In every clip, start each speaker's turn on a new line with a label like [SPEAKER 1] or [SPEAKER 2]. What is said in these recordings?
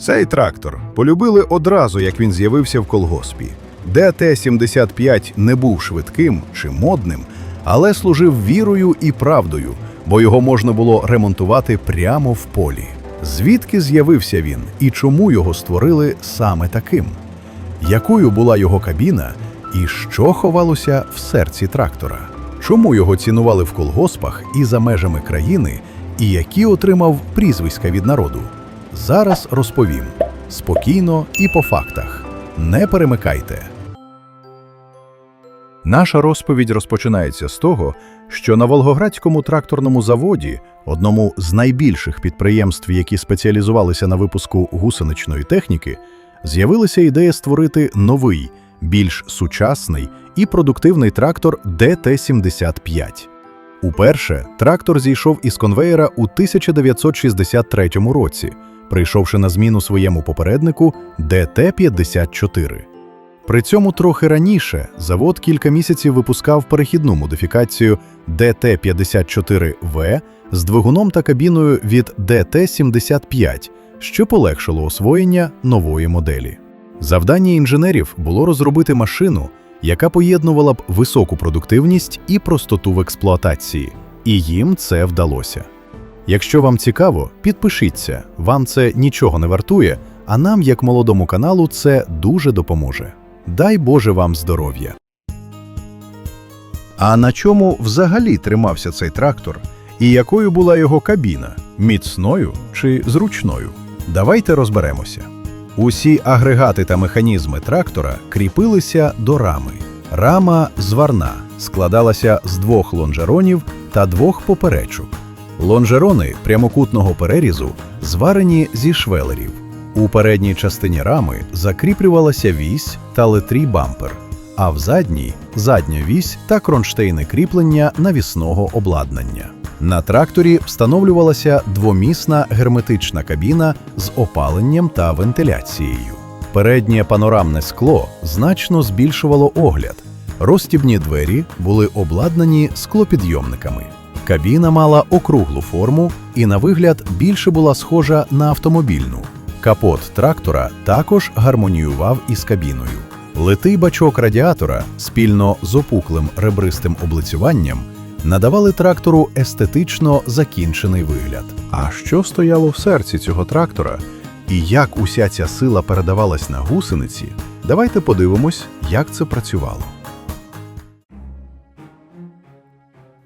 [SPEAKER 1] Цей трактор полюбили одразу, як він з'явився в колгоспі. ДТ-75 не був швидким чи модним, але служив вірою і правдою, бо його можна було ремонтувати прямо в полі. Звідки з'явився він і чому його створили саме таким? Якою була його кабіна і що ховалося в серці трактора? Чому його цінували в колгоспах і за межами країни, і які отримав прізвиська від народу? Зараз розповім спокійно і по фактах. Не перемикайте. Наша розповідь розпочинається з того, що на Волгоградському тракторному заводі, одному з найбільших підприємств, які спеціалізувалися на випуску гусеничної техніки, з'явилася ідея створити новий, більш сучасний і продуктивний трактор ДТ-75. Уперше трактор зійшов із конвеєра у 1963 році, прийшовши на зміну своєму попереднику ДТ-54. При цьому трохи раніше завод кілька місяців випускав перехідну модифікацію ДТ-54В з двигуном та кабіною від ДТ-75, що полегшило освоєння нової моделі. Завдання інженерів було розробити машину, яка поєднувала б високу продуктивність і простоту в експлуатації, і їм це вдалося. Якщо вам цікаво, підпишіться, вам це нічого не вартує, а нам, як молодому каналу, це дуже допоможе. Дай Боже вам здоров'я. А на чому взагалі тримався цей трактор? І якою була його кабіна? Міцною чи зручною? Давайте розберемося. Усі агрегати та механізми трактора кріпилися до рами. Рама зварна складалася з двох лонжеронів та двох поперечок. Лонжерони прямокутного перерізу зварені зі швелерів. У передній частині рами закріплювалася вісь та литрій бампер, а в задній задня вісь та кронштейни кріплення навісного обладнання. На тракторі встановлювалася двомісна герметична кабіна з опаленням та вентиляцією. Переднє панорамне скло значно збільшувало огляд. Розстібні двері були обладнані склопідйомниками. Кабіна мала округлу форму і, на вигляд, більше була схожа на автомобільну. Капот трактора також гармоніював із кабіною. Литий бачок радіатора спільно з опуклим ребристим облицюванням надавали трактору естетично закінчений вигляд. А що стояло в серці цього трактора і як уся ця сила передавалась на гусениці, давайте подивимось, як це працювало.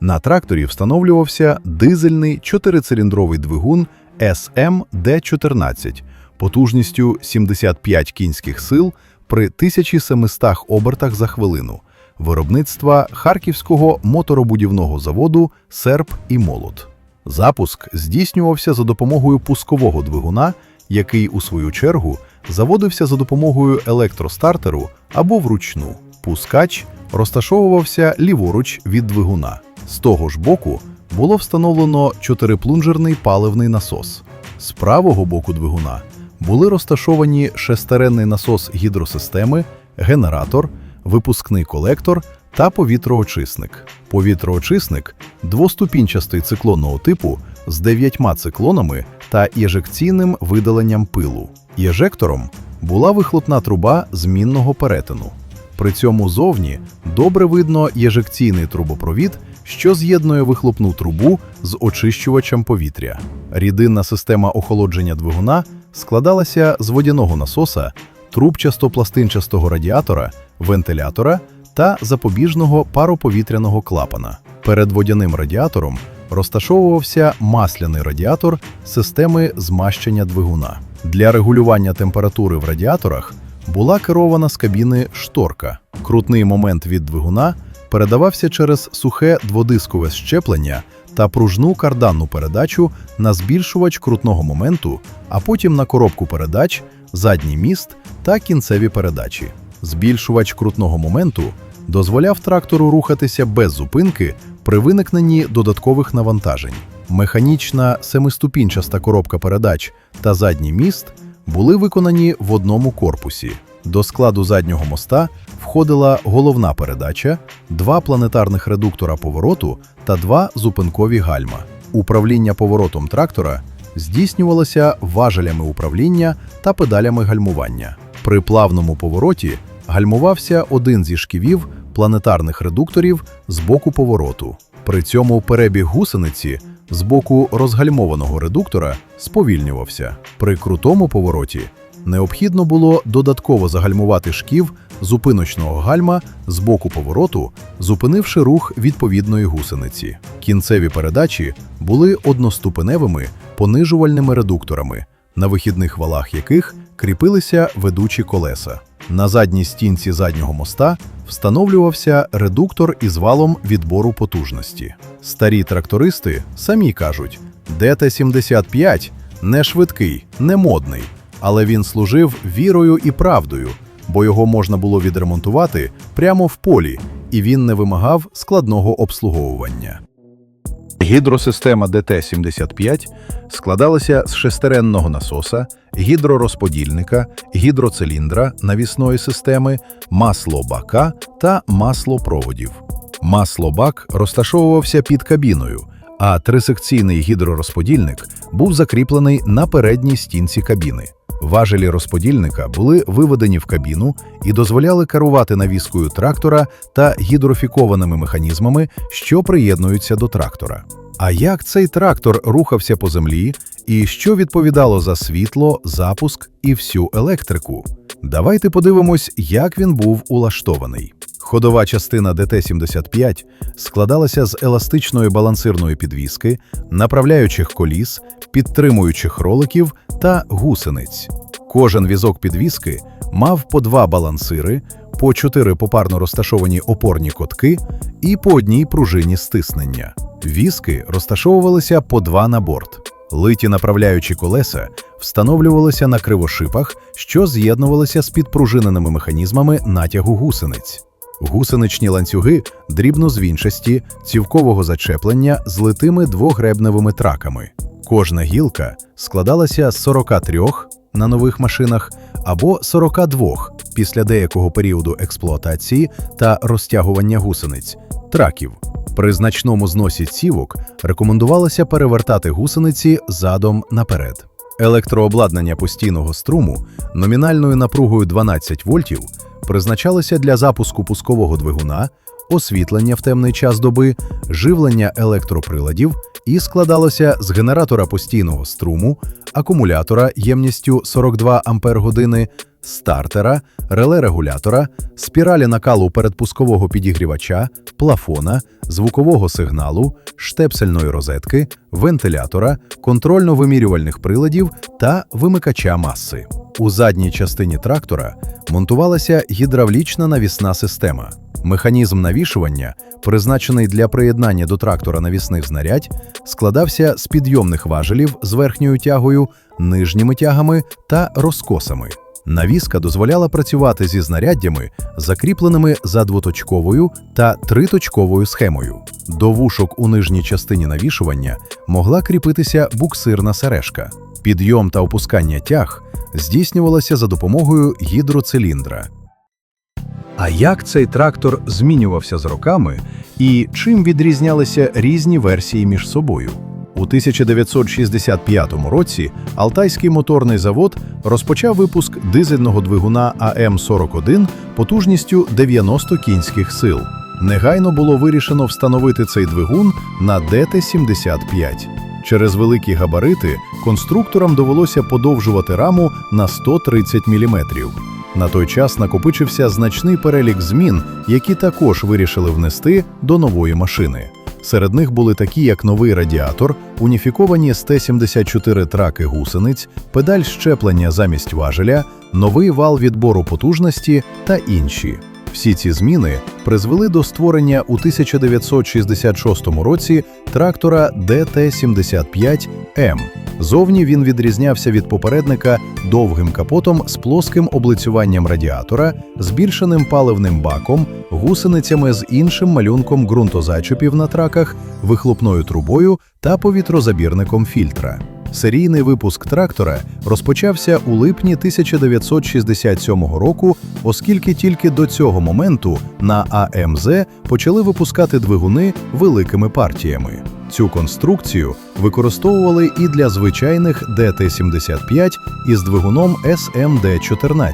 [SPEAKER 1] На тракторі встановлювався дизельний чотирициліндровий двигун SM-D14 потужністю 75 кінських сил при 1700 обертах за хвилину виробництва Харківського моторобудівного заводу Серп і Молот. Запуск здійснювався за допомогою пускового двигуна, який, у свою чергу, заводився за допомогою електростартеру або вручну. Пускач розташовувався ліворуч від двигуна. З того ж боку було встановлено чотириплунжерний паливний насос. З правого боку двигуна були розташовані шестеренний насос гідросистеми, генератор, випускний колектор та повітроочисник. Повітроочисник двоступінчастий циклонного типу з дев'ятьма циклонами та єжекційним видаленням пилу. Єжектором була вихлопна труба змінного перетину. При цьому зовні добре видно єжекційний трубопровід, що з'єднує вихлопну трубу з очищувачем повітря. Рідинна система охолодження двигуна складалася з водяного насоса, трубчасто-пластинчастого радіатора, вентилятора та запобіжного пароповітряного клапана. Перед водяним радіатором розташовувався масляний радіатор системи змащення двигуна. Для регулювання температури в радіаторах була керована з кабіни шторка. Крутний момент від двигуна передавався через сухе дводискове щеплення та пружну карданну передачу на збільшувач крутного моменту, а потім на коробку передач, задній міст та кінцеві передачі. Збільшувач крутного моменту дозволяв трактору рухатися без зупинки при виникненні додаткових навантажень. Механічна семиступінчаста коробка передач та задній міст були виконані в одному корпусі. До складу заднього моста входила головна передача, два планетарних редуктора повороту та два зупинкові гальма. Управління поворотом трактора здійснювалася важелями управління та педалями гальмування. При плавному повороті гальмувався один зі шківів планетарних редукторів з боку повороту. При цьому перебіг гусениці з боку розгальмованого редуктора сповільнювався. При крутому повороті необхідно було додатково загальмувати шків зупиночного гальма з боку повороту, зупинивши рух відповідної гусениці. Кінцеві передачі були одноступеневими понижувальними редукторами, на вихідних валах яких кріпилися ведучі колеса. На задній стінці заднього моста встановлювався редуктор із валом відбору потужності. Старі трактористи самі кажуть, ДТ-75 не швидкий, не модний, але він служив вірою і правдою, бо його можна було відремонтувати прямо в полі, і він не вимагав складного обслуговування. Гідросистема ДТ-75 складалася з шестеренного насоса, гідророзподільника, гідроциліндра навісної системи, маслобака та маслопроводів. Маслобак розташовувався під кабіною, а трисекційний гідророзподільник був закріплений на передній стінці кабіни. Важелі розподільника були виведені в кабіну і дозволяли керувати навіскою трактора та гідрофікованими механізмами, що приєднуються до трактора. А як цей трактор рухався по землі і що відповідало за світло, запуск і всю електрику? Давайте подивимось, як він був улаштований. Ходова частина ДТ-75 складалася з еластичної балансирної підвіски, направляючих коліс, підтримуючих роликів та гусениць. Кожен візок підвіски мав по два балансири, по чотири попарно розташовані опорні котки і по одній пружині стиснення. Візки розташовувалися по два на борт. Литі направляючі колеса встановлювалися на кривошипах, що з'єднувалися з підпружиненими механізмами натягу гусениць. Гусеничні ланцюги дрібнозвінчасті, цівкового зачеплення з литими двогребневими траками. Кожна гілка складалася з 43 на нових машинах або 42 після деякого періоду експлуатації та розтягування гусениць траків. При значному зносі цівок рекомендувалося перевертати гусениці задом наперед. Електрообладнання постійного струму номінальною напругою 12 вольтів призначалося для запуску пускового двигуна, освітлення в темний час доби, живлення електроприладів і складалося з генератора постійного струму, акумулятора ємністю 42 Ампер-години, стартера, реле-регулятора, спіралі накалу передпускового підігрівача, плафона, звукового сигналу, штепсельної розетки, вентилятора, контрольно-вимірювальних приладів та вимикача маси. У задній частині трактора монтувалася гідравлічна навісна система. Механізм навішування, призначений для приєднання до трактора навісних знарядь, складався з підйомних важелів з верхньою тягою, нижніми тягами та розкосами. Навіска дозволяла працювати зі знаряддями, закріпленими за двоточковою та триточковою схемою. До вушок у нижній частині навішування могла кріпитися буксирна сережка. Підйом та опускання тяг здійснювалося за допомогою гідроциліндра. А як цей трактор змінювався з роками і чим відрізнялися різні версії між собою? У 1965 році Алтайський моторний завод розпочав випуск дизельного двигуна АМ-41 потужністю 90 кінських сил. Негайно було вирішено встановити цей двигун на ДТ-75. Через великі габарити конструкторам довелося подовжувати раму на 130 мм. На той час накопичився значний перелік змін, які також вирішили внести до нової машини. Серед них були такі, як новий радіатор, уніфіковані з Т-74 траки гусениць, педаль щеплення замість важеля, новий вал відбору потужності та інші. Всі ці зміни призвели до створення у 1966 році трактора ДТ-75М. Зовні він відрізнявся від попередника довгим капотом з плоским облицюванням радіатора, збільшеним паливним баком, гусеницями з іншим малюнком ґрунтозачепів на траках, вихлопною трубою та повітрозабірником фільтра. Серійний випуск трактора розпочався у липні 1967 року, оскільки тільки до цього моменту на АМЗ почали випускати двигуни великими партіями. Цю конструкцію використовували і для звичайних ДТ-75 із двигуном СМД-14.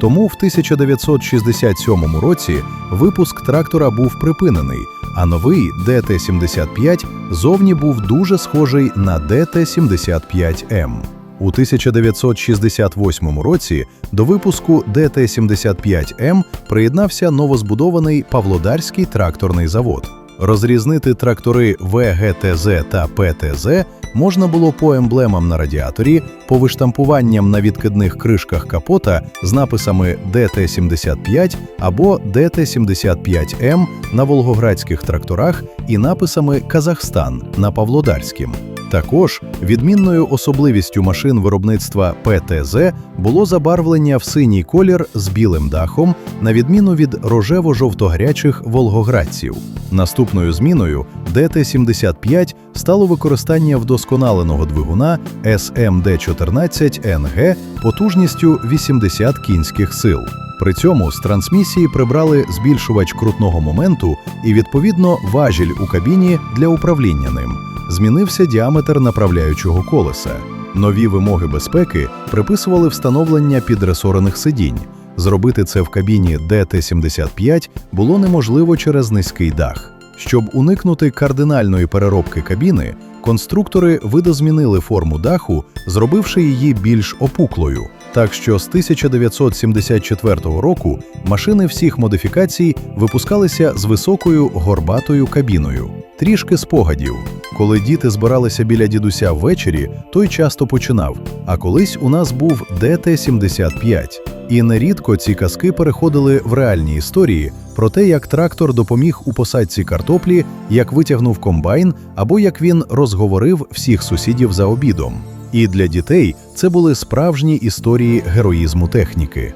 [SPEAKER 1] Тому в 1967 році випуск трактора був припинений, а новий ДТ-75 зовні був дуже схожий на ДТ-75М. У 1968 році до випуску ДТ-75М приєднався новозбудований Павлодарський тракторний завод. Розрізнити трактори ВГТЗ та ПТЗ можна було по емблемам на радіаторі, по виштампуванням на відкидних кришках капота з написами ДТ-75 або ДТ-75М на волгоградських тракторах і написами Казахстан на Павлодарськім. Також відмінною особливістю машин виробництва ПТЗ було забарвлення в синій колір з білим дахом, на відміну від рожево-жовто-гарячих волгоградців. Наступною зміною ДТ-75 стало використання вдосконаленого двигуна СМД-14НГ потужністю 80 кінських сил. При цьому з трансмісії прибрали збільшувач крутного моменту і, відповідно, важіль у кабіні для управління ним. Змінився діаметр направляючого колеса. Нові вимоги безпеки приписували встановлення підресорених сидінь. Зробити це в кабіні ДТ-75 було неможливо через низький дах. Щоб уникнути кардинальної переробки кабіни, конструктори видозмінили форму даху, зробивши її більш опуклою. Так що з 1974 року машини всіх модифікацій випускалися з високою горбатою кабіною. Трішки спогадів. Коли діти збиралися біля дідуся ввечері, той часто починав. А колись у нас був ДТ-75. І нерідко ці казки переходили в реальні історії про те, як трактор допоміг у посадці картоплі, як витягнув комбайн, або як він розговорив всіх сусідів за обідом. І для дітей це були справжні історії героїзму техніки.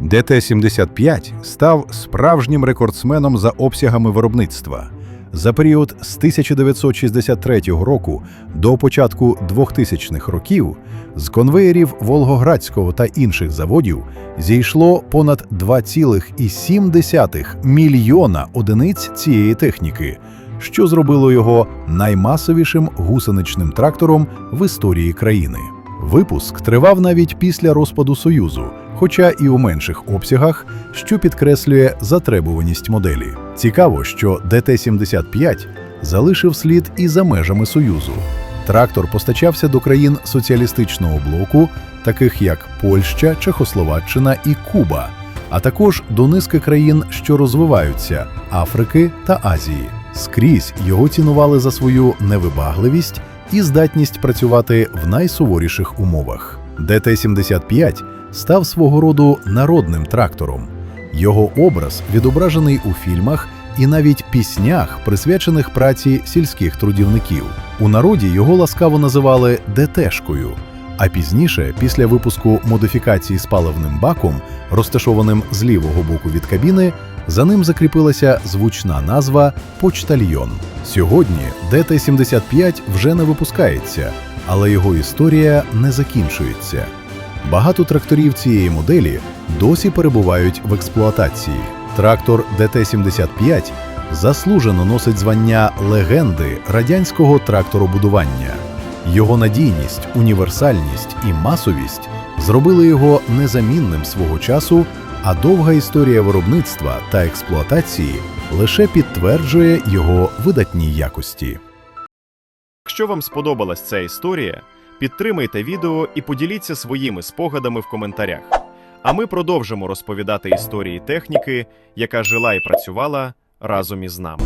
[SPEAKER 1] ДТ-75 став справжнім рекордсменом за обсягами виробництва. За період з 1963 року до початку 2000-х років з конвеєрів Волгоградського та інших заводів зійшло понад 2,7 мільйона одиниць цієї техніки, що зробило його наймасовішим гусеничним трактором в історії країни. Випуск тривав навіть після розпаду Союзу, хоча і у менших обсягах, що підкреслює затребуваність моделі. Цікаво, що ДТ-75 залишив слід і за межами Союзу. Трактор постачався до країн соціалістичного блоку, таких як Польща, Чехословаччина і Куба, а також до низки країн, що розвиваються Африки та Азії. Скрізь його цінували за свою невибагливість і здатність працювати в найсуворіших умовах. ДТ-75 став свого роду народним трактором. Його образ відображений у фільмах і навіть піснях, присвячених праці сільських трудівників. У народі його ласкаво називали ДТшкою. А пізніше, після випуску модифікації з паливним баком, розташованим з лівого боку від кабіни, за ним закріпилася звучна назва Почтальйон. Сьогодні ДТ-75 вже не випускається, але його історія не закінчується. Багато тракторів цієї моделі досі перебувають в експлуатації. Трактор ДТ-75 заслужено носить звання легенди радянського тракторобудування. Його надійність, універсальність і масовість зробили його незамінним свого часу, а довга історія виробництва та експлуатації лише підтверджує його видатні якості.
[SPEAKER 2] Якщо вам сподобалась ця історія, підтримайте відео і поділіться своїми спогадами в коментарях. А ми продовжимо розповідати історії техніки, яка жила і працювала разом із нами.